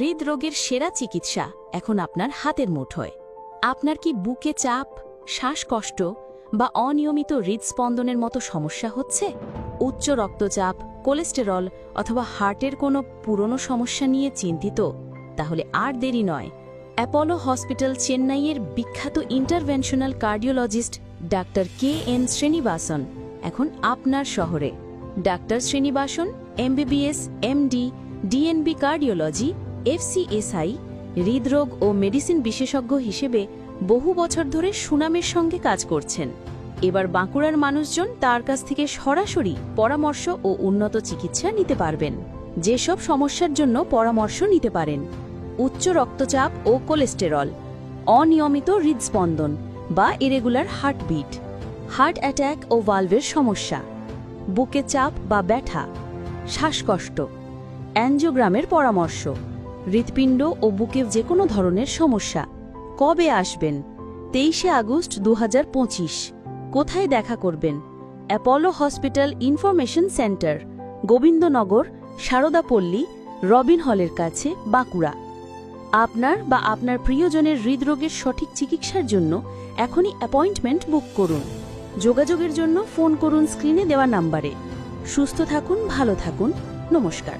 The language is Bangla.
হৃদরোগের সেরা চিকিৎসা এখন আপনার হাতের মুঠোয় আপনার কি বুকে চাপ, শ্বাসকষ্ট বা অনিয়মিত হৃদস্পন্দনের মতো সমস্যা হচ্ছে? উচ্চ রক্তচাপ, কোলেস্টেরল অথবা হার্টের কোনো পুরনো সমস্যা নিয়ে চিন্তিত? তাহলে আর দেরি নয়। অ্যাপোলো হসপিটাল চেন্নাইয়ের বিখ্যাত ইন্টারভেনশনাল কার্ডিওলজিস্ট ডাক্তার কে এন শ্রীনিবাসন এখন আপনার শহরে। Doctor Srinivasan, MBBS, MD, DNB cardiology FCSI হৃদরোগ ও মেডিসিন বিশেষজ্ঞ হিসেবে বহু বছর ধরে সুনামের সঙ্গে কাজ করছেন। এবার বাঁকুড়ার মানুষজন তার কাছ থেকে সরাসরি পরামর্শ ও উন্নত চিকিৎসা নিতে পারবেন। যেসব সমস্যার জন্য পরামর্শ নিতে পারেন। উচ্চ রক্তচাপ ও কোলেস্টেরল, অনিয়মিত হৃদস্পন্দন বা ইরেগুলার হার্টবিট, হার্ট অ্যাট্যাক ও ভালভের সমস্যা, বুকে চাপ বা ব্যথা, শ্বাসকষ্ট, অ্যাঞ্জিওগ্রামের পরামর্শ। হৃৎপিণ্ড ও বুকে যে কোনো ধরনের সমস্যা। কবে আসবেন? তেইশে আগস্ট দু হাজার পঁচিশ। কোথায় দেখা করবেন? Apollo hospital information centre, Gobindanagar, Saradapalli, Rabin হলের কাছে, বাঁকুড়া। আপনার বা আপনার প্রিয়জনের হৃদরোগের সঠিক চিকিৎসার জন্য এখনই অ্যাপয়েন্টমেন্ট বুক করুন। যোগাযোগের জন্য ফোন করুন স্ক্রিনে দেওয়া নাম্বারে। সুস্থ থাকুন, ভালো থাকুন। নমস্কার।